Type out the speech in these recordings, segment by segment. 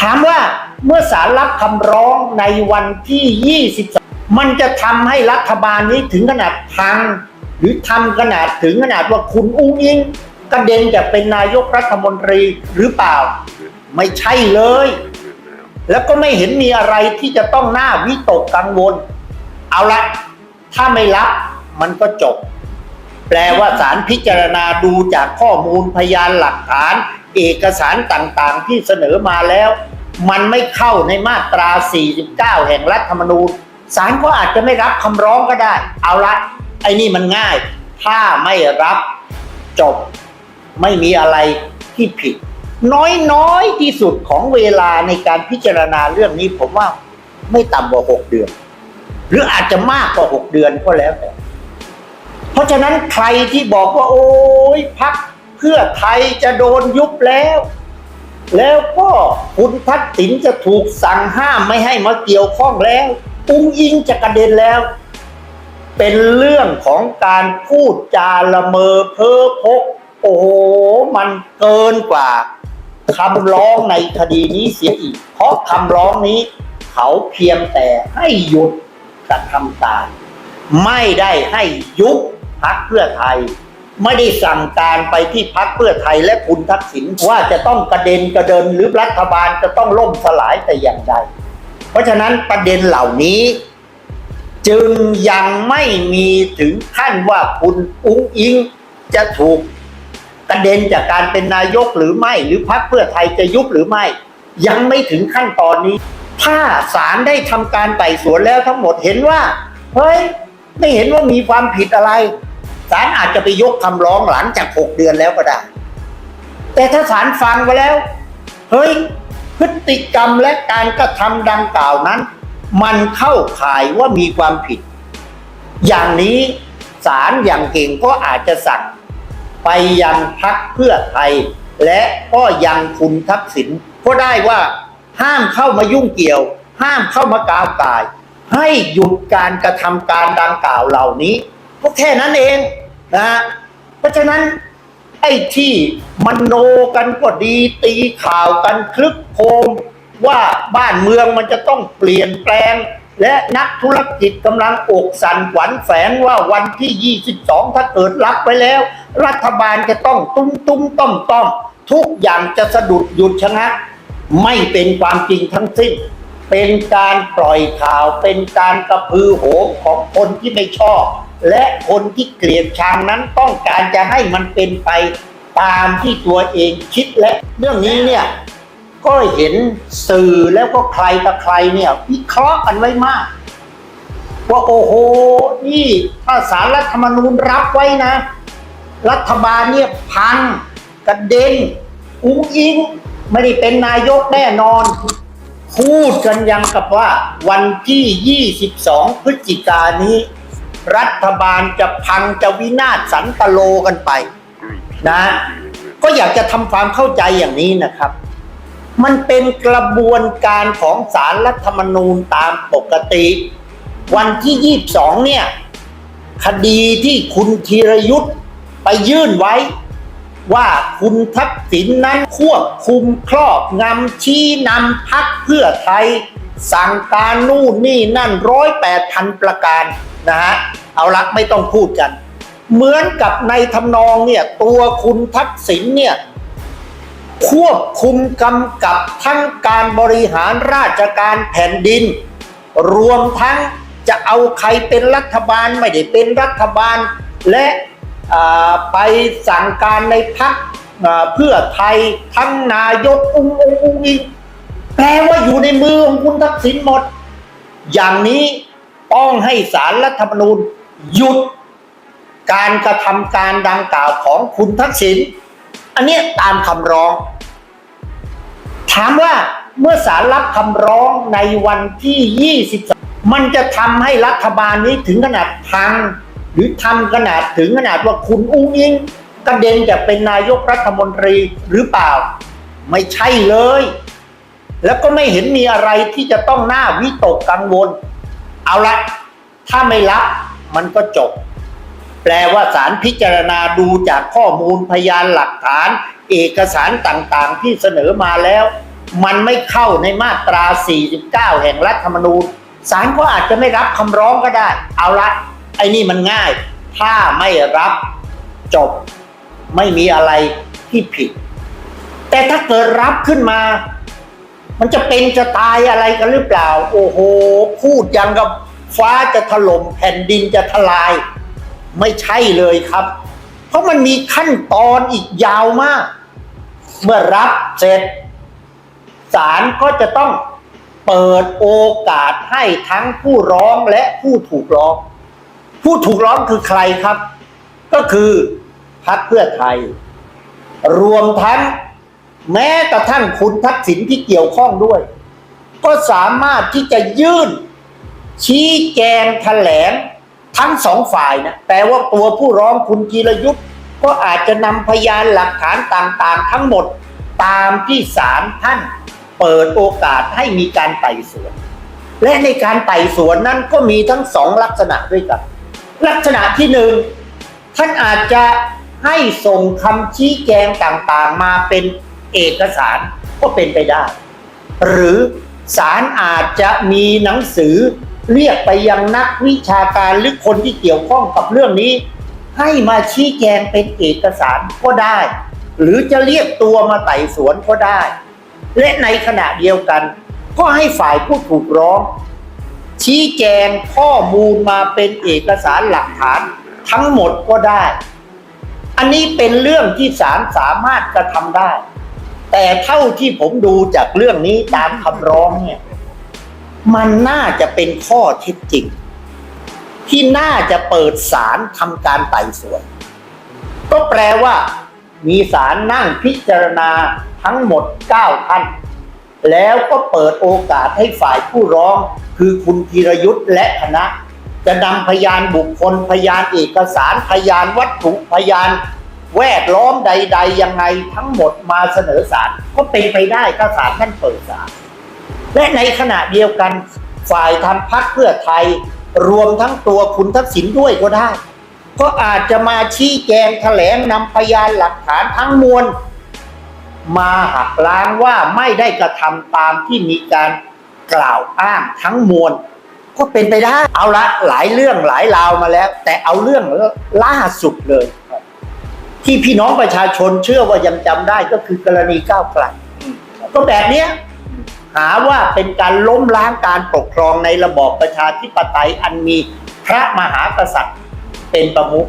ถามว่าเมื่อศาลรับคำร้องในวันที่22มันจะทำให้รัฐบาลนี้ถึงขนาดพัง หรือทำขนาดถึงขนาดว่าคุณอุ้งอิงกระเด็นจะเป็นนายกรัฐมนตรีหรือเปล่า ไม่ใช่เลย แล้วก็ไม่เห็นมีอะไรที่จะต้องหน่าวิตกกังวล เอาละถ้าไม่รับมันก็จบ แปลว่าศาลพิจารณาดูจากข้อมูลพยานหลักฐาน เอกสารต่างๆที่เสนอมาแล้ว มันไม่เข้าในมาตรา 49 แห่งรัฐธรรมนูญศาลก็อาจจะไม่รับคำร้องก็ได้ เอาละไอ้นี่มันง่าย ถ้าไม่รับจบไม่มีอะไรที่ผิด น้อยๆที่สุดของเวลาในการพิจารณาเรื่องนี้ผมว่าไม่ต่ำกว่า6เดือน หรืออาจจะมากกว่า6เดือนก็แล้วแต่เพราะฉะนั้นใครที่บอกว่า โอ้ยพัก เพื่อไทยจะโดนยุบแล้ว แล้วก็คุณทักษิณจะถูกสั่งห้ามไม่ให้มาเกี่ยวข้องแล้วอุ้งอิงจะกระเด็นแล้ว เป็นเรื่องของการพูดจาละเมอเพ้อพก โอ้โห มันเกินกว่าคำร้องในคดีนี้เสียอีก เพราะคำร้องนี้ เขาเพียงแต่ให้หยุดกระทำการ ไม่ได้ให้ยุบพักเพื่อไทย ไม่ได้สั่งการไปที่พักเพื่อไทยและคุณทักษิณว่าจะต้องกระเด็นกระเดินหรือรัฐบาลจะต้องล่มสลายแต่อย่างใด เพราะฉะนั้นประเด็นเหล่านี้ จึงยังไม่มีถึงขั้นว่าคุณอุ้งอิงจะถูกกระเด็นจากการเป็นนายกหรือไม่ หรือพักเพื่อไทยจะยุบหรือไม่ ยังไม่ถึงขั้นตอนนี้ ถ้าศาลได้ทำการไต่สวนแล้วทั้งหมดเห็นว่าเฮ้ยไม่เห็นว่ามีความผิดอะไร ศาลอาจจะไปยกคำร้องหลังจากหกเดือนแล้วก็ได้ แต่ถ้าศาลฟังไปแล้ว เฮ้ย พฤติกรรมและการกระทำดังกล่าวนั้น มันเข้าข่ายว่ามีความผิด อย่างนี้ศาลอย่างเก่งก็อาจจะสั่งไปยังพักเพื่อไทย และก็ยังคุณทักษิณก็ได้ว่าห้ามเข้ามายุ่งเกี่ยว ห้ามเข้ามากาวกาย ให้หยุดการกระทำการดังกล่าวเหล่านี้ ก็แค่นั้นเองนะฮะเพราะฉะนั้นไอ้ที่มนโนกันก็ดีตีข่าวกันคลึกโคมว่าบ้านเมืองมันจะต้องเปลี่ยนแปลง และนักธุรกิจกำลังอกสั่นขวัญแฝงว่าวันที่ 22 ถ้าเกิดรับไปแล้ว รัฐบาลจะต้องตุ้มตุ้มต้อมต้อมทุกอย่างจะสะดุดหยุดชะงักไม่เป็นความจริงทั้งสิ้น เป็นการปล่อยข่าวเป็นการกระพือโหมของคนที่ไม่ชอบ และคนที่เกลียดชังนั้นต้องการจะให้มันเป็นไปตามที่ตัวเองคิดและเรื่องนี้เนี่ยก็เห็นสื่อแล้วก็ใครต่อใครเนี่ยวิเคราะห์กันไว้มาก ว่าโอ้โหนี่ถ้าสารรัฐธรรมนูญรับไว้นะ รัฐบาลเนี่ยพังกระเด็นอุ้งอิงไม่ได้เป็นนายกแน่นอน พูดกันยังกับว่าวันที่ 22 พฤศจิกายนนี้ รัฐบาลจะพังจะวินาศสันตโลกันไปนะก็อยากจะทำความเข้าใจอย่างนี้นะครับ มันเป็นกระบวนการของสารรัฐธรรมนูญตามปกติ วันที่ 22 เนี่ย คดีที่คุณธีรยุทธ์ไปยื่นไว้ ว่าคุณทักษิณนั้นควบคุมครอบงำชี้นำพักเพื่อไทย สั่งการนู่นนี่นั่นร้อยแปดพันประการ นะฮะเอาละไม่ต้องพูดกัน เหมือนกับในทำนองเนี่ยตัวคุณทักษิณเนี่ยควบคุมกำกับทั้งการบริหารราชการแผ่นดิน รวมทั้งจะเอาใครเป็นรัฐบาลไม่ได้เป็นรัฐบาล และไปสั่งการในพักเพื่อไทยทั้งนายกอุ้งอุ้งอุ้งอิงแปลว่าอยู่ในมือของคุณทักษิณหมด อย่างนี้ ต้องให้สารรัฐธรรมนูญหยุดการกระทำการดังกล่าวของคุณทักษิณอันเนี้ยตามคำร้อง ถามว่าเมื่อศาลรับคำร้องในวันที่23มันจะทำให้รัฐบาลนี้ถึงขนาดพัง หรือทำขนาดถึงขนาดว่าคุณอุ้งอิงกระเด็นจะเป็นนายกรัฐมนตรีหรือเปล่า ไม่ใช่เลย แล้วก็ไม่เห็นมีอะไรที่จะต้องหน่าวิตกกังวล เอาละถ้าไม่รับมันก็จบ แปลว่าศาลพิจารณาดูจากข้อมูลพยานหลักฐาน เอกสารต่างๆ ที่เสนอมาแล้ว มันไม่เข้าในมาตรา 49 แห่งรัฐธรรมนูญศาลก็อาจจะไม่รับคำร้องก็ได้ เอาละไอ้นี่มันง่าย ถ้าไม่รับจบไม่มีอะไรที่ผิด แต่ถ้าเกิดรับขึ้นมา มันจะเป็นจะตายอะไรกันหรือเปล่า โอ้โห พูดยังกับฟ้าจะถล่มแผ่นดินจะทลาย ไม่ใช่เลยครับ เพราะมันมีขั้นตอนอีกยาวมาก เมื่อรับเสร็จศาลก็จะต้องเปิดโอกาสให้ทั้งผู้ร้องและผู้ถูกร้อง ผู้ถูกร้องคือใครครับ ก็คือพรรคเพื่อไทย รวมทั้ง แม้กระทั่งคุณทักษิณที่เกี่ยวข้องด้วย ก็สามารถที่จะยื่น ชี้แจงแถลงทั้งสองฝ่ายนะแต่ว่าตัวผู้ร้องคุณจีรยุทธ์ก็อาจจะนำพยานหลักฐานต่างๆ ทั้งหมดตามที่ศาลท่านเปิดโอกาสให้มีการไต่สวน และในการไต่สวนนั้นก็มีทั้งสองลักษณะด้วยกัน ลักษณะที่หนึ่งท่านอาจจะให้ส่งคำชี้แจงต่างๆ มาเป็น เอกสารก็เป็นไปได้ หรือศาลอาจจะมีหนังสือเรียกไปยังนักวิชาการหรือคนที่เกี่ยวข้องกับเรื่องนี้ ให้มาชี้แจงเป็นเอกสารก็ได้ หรือจะเรียกตัวมาไต่สวนก็ได้ และในขณะเดียวกัน ก็ให้ฝ่ายผู้ถูกร้อง ชี้แจงข้อมูลมาเป็นเอกสารหลักฐานทั้งหมดก็ได้ อันนี้เป็นเรื่องที่ศาลสามารถกระทำได้ แต่เท่าที่ผมดูจากเรื่องนี้ตามคำร้องเนี่ย มันน่าจะเป็นข้อเท็จจริง ที่น่าจะเปิดศาลทำการไต่สวน ก็แปลว่า มีศาลนั่งพิจารณาทั้งหมด 9 ท่าน แล้วก็เปิดโอกาสให้ฝ่ายผู้ร้อง คือคุณธีรยุทธ์และคณะ จะนำพยานบุคคลพยานเอกสารพยานวัตถุพยาน แวดล้อมใด ๆ ยังไงทั้งหมดมาเสนอศาลก็เป็นไปได้ถ้าศาลท่านเปิดศาลและในขณะเดียวกันฝ่ายทางพรรคเพื่อไทย รวมทั้งตัวคุณทักษิณด้วยก็ได้ ก็อาจจะมาชี้แจงแถลงนำพยานหลักฐานทั้งมวลมาหักล้างว่าไม่ได้กระทำตามที่มีการกล่าวอ้างทั้งมวลก็เป็นไปได้ เอาละหลายเรื่องหลายราวมาแล้ว แต่เอาเรื่องล่าสุดเลย ที่พี่น้องประชาชนเชื่อว่ายังจำได้ก็คือกรณีก้าวไกลก็แบบเนี้ยหาว่าเป็นการล้มล้างการปกครองในระบอบประชาธิปไตยอันมีพระมหากษัตริย์เป็นประมุข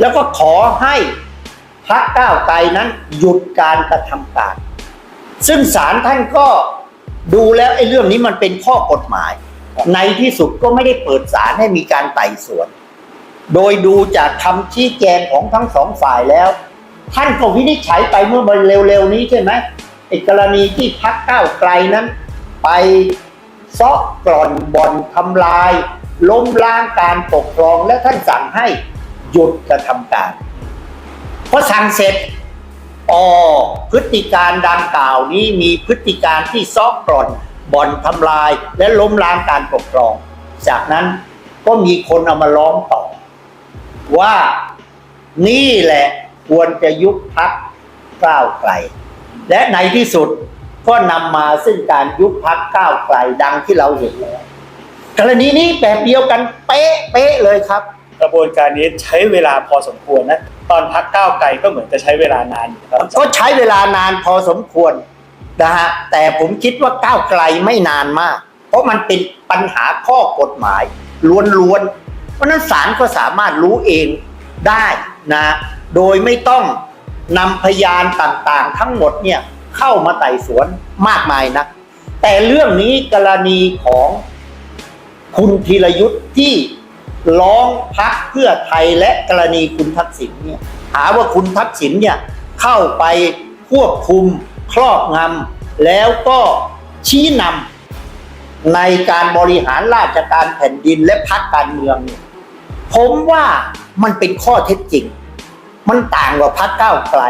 แล้วก็ขอให้พรรคก้าวไกลนั้นหยุดการกระทำการ ซึ่งศาลท่านก็ดูแล้วไอ้เรื่องนี้มันเป็นข้อกฎหมาย ในที่สุดก็ไม่ได้เปิดศาลให้มีการไต่สวน โดยดูจากคำชี้แจงของทั้งสองฝ่ายแล้ว ท่านก็วินิจฉัยไปเมื่อเร็วๆนี้ใช่ไหมไอ้กรณีที่พักก้าวไกลนั้น ไปซาะกร่อนบ่อนทำลาย ล้มล้างการปกครองและท่านสั่งให้หยุดกระทำการพอสั่งเสร็จอ๋อพฤติการดังกล่าวนี้มีพฤติการที่ซาะกร่อนบ่อนทำลายและล้มล้างการปกครอง จากนั้นก็มีคนเอามาร้องต่อ ว่านี่แหละควรจะยุบพักก้าวไกล และในที่สุดก็นำมาซึ่งการยุบพักก้าวไกลดังที่เราเห็นแล้วกรณีนี้แบบเดียวกันเป๊ะเป๊ะเลยครับ กระบวนการนี้ใช้เวลาพอสมควรนะ ตอนพักก้าวไกลก็เหมือนจะใช้เวลานานอยู่ครับก็ใช้เวลานานพอสมควรนะฮะแต่ผมคิดว่าก้าวไกลไม่นานมาก เพราะมันเป็นปัญหาข้อกฎหมายล้วนๆ เพราะฉะนั้นศาลก็สามารถรู้เองได้นะโดยไม่ต้องนำพยานต่างๆ ทั้งหมดเนี่ยเข้ามาไต่สวนมากมายนะแต่เรื่องนี้กรณีของคุณธีรยุทธ์ที่ร้องพักเพื่อไทยและกรณีคุณทักษิณเนี่ยหาว่าคุณทักษิณเนี่ยเข้าไปควบคุมครอบงำแล้วก็ชี้นำในการบริหารราชการแผ่นดินและพักการเมืองเนี่ย ผมว่ามันเป็นข้อเท็จจริง มันต่างกว่าพักก้าวไกล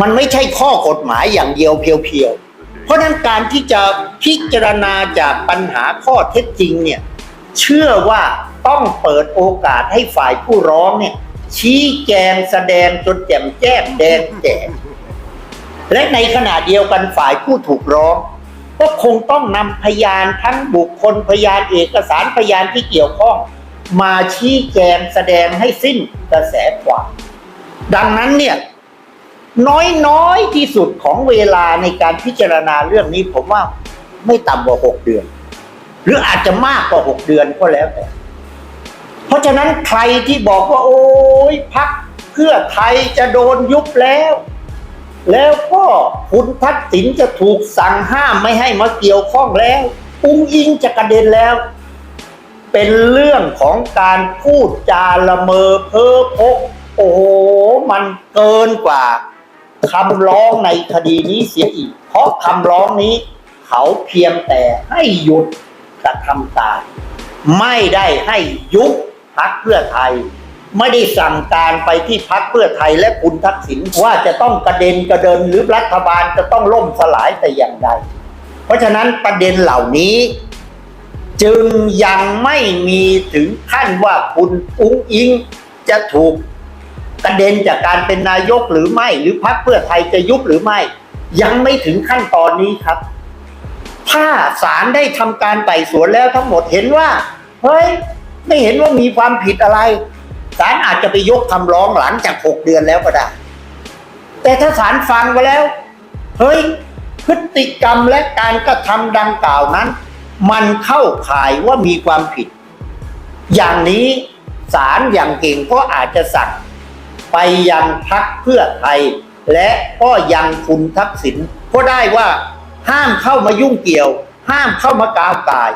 มันไม่ใช่ข้อกฎหมายอย่างเดียวเพียวๆ เพราะนั้นการที่จะพิจารณาจากปัญหาข้อเท็จจริงเนี่ยเชื่อว่าต้องเปิดโอกาสให้ฝ่ายผู้ร้องเนี่ยชี้แจงแสดงจนแจ่มแจ้งแดงแจ๋และในขณะเดียวกันฝ่ายผู้ถูกร้อง ก็คงต้องนำพยานทั้งบุคคลพยานเอกสารพยานที่เกี่ยวข้อง มาชี้แจงแสดงให้สิ้นกระแสความดังนั้นเนี่ย น้อยๆที่สุดของเวลาในการพิจารณาเรื่องนี้ผมว่าไม่ต่ำกว่าหกเดือน หรืออาจจะมากกว่าหกเดือนก็แล้วแต่ เพราะฉะนั้นใครที่บอกว่า โอ้ยพักเพื่อไทยจะโดนยุบแล้ว แล้วก็คุณทักษิณจะถูกสั่งห้ามไม่ให้มาเกี่ยวข้องแล้ว อุ้งอิงจะกระเด็นแล้ว เป็นเรื่องของการพูดจาละเมอเพ้อพก โอ้โห มันเกินกว่าคำร้องในคดีนี้เสียอีก เพราะคำร้องนี้ เขาเพียงแต่ให้หยุดกระทำการไม่ได้ให้ยุบพักเพื่อไทย ไม่ได้สั่งการไปที่พักเพื่อไทยและคุณทักษิณว่าจะต้องกระเด็นกระเดินหรือรัฐบาลจะต้องล่มสลายแต่อย่างใด เพราะฉะนั้นประเด็นเหล่านี้ จึงยังไม่มีถึงขั้นว่าคุณอุ้งอิงจะถูกกระเด็นจากการเป็นนายกหรือไม่ หรือพักเพื่อไทยจะยุบหรือไม่ ยังไม่ถึงขั้นตอนนี้ครับ ถ้าศาลได้ทำการไต่สวนแล้วทั้งหมดเห็นว่าเฮ้ยไม่เห็นว่ามีความผิดอะไรศาลอาจจะไปยกคำร้องหลังจากหกเดือนแล้วก็ได้ แต่ถ้าศาลฟังไปแล้ว เฮ้ย พฤติกรรมและการกระทำดังกล่าวนั้น มันเข้าข่ายว่ามีความผิด อย่างนี้ศาลอย่างเก่งก็อาจจะสั่งไปยังพักเพื่อไทย และก็ยังคุณทักษิณก็ได้ว่าห้ามเข้ามายุ่งเกี่ยว ห้ามเข้ามากาวกาย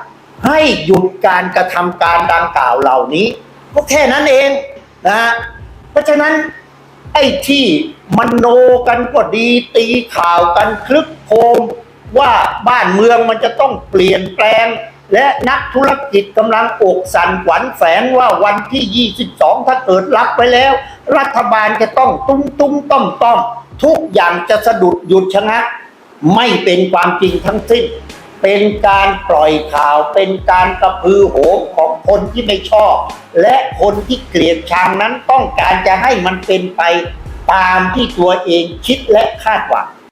ให้หยุดการกระทำการดังกล่าวเหล่านี้ ก็แค่นั้นเองนะเพราะฉะนั้นไอ้ที่มนโนกันก็ดีตีข่าวกันคลึกโครม ว่าบ้านเมืองมันจะต้องเปลี่ยนแปลง และนักธุรกิจกำลังอกสั่นขวัญแฝงว่าวันที่ 22 ถ้าเกิดรับไปแล้ว รัฐบาลจะต้องตุ้มตุ้มต้อมต้อมทุกอย่างจะสะดุดหยุดชะงักไม่เป็นความจริงทั้งสิ้น เป็นการปล่อยข่าว เป็นการกระพือโหมของคนที่ไม่ชอบ และคนที่เกลียดชังนั้นต้องการจะให้มันเป็นไปตามที่ตัวเองคิดและคาดหวัง